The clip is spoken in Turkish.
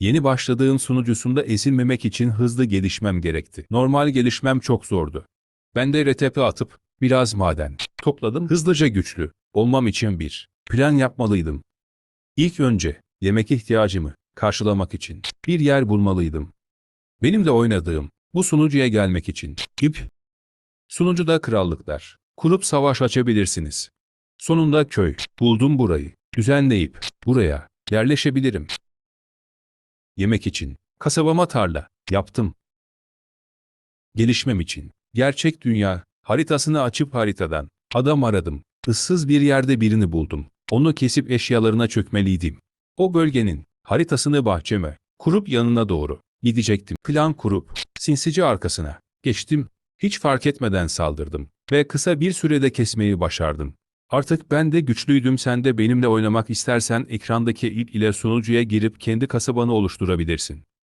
Yeni başladığım sunucusunda ezilmemek için hızlı gelişmem gerekti. Normal gelişmem çok zordu. Ben de RTP atıp biraz maden topladım. Hızlıca güçlü olmam için bir plan yapmalıydım. İlk önce yemek ihtiyacımı karşılamak için bir yer bulmalıydım. Benim de oynadığım bu sunucuya gelmek için ip sunucuda krallıklar kurup savaş açabilirsiniz. Sonunda köy buldum burayı. Düzenleyip buraya yerleşebilirim. Yemek için kasabama tarla yaptım. Gelişmem için gerçek dünya haritasını açıp haritadan adam aradım. Issız bir yerde birini buldum. Onu kesip eşyalarına çökmeliydim. O bölgenin haritasını bahçeme kurup yanına doğru gidecektim. Plan kurup sinsice arkasına geçtim. Hiç fark etmeden saldırdım ve kısa bir sürede kesmeyi başardım. Artık ben de güçlüydüm sen de benimle oynamak istersen ekrandaki ip ile sunucuya girip kendi kasabanı oluşturabilirsin.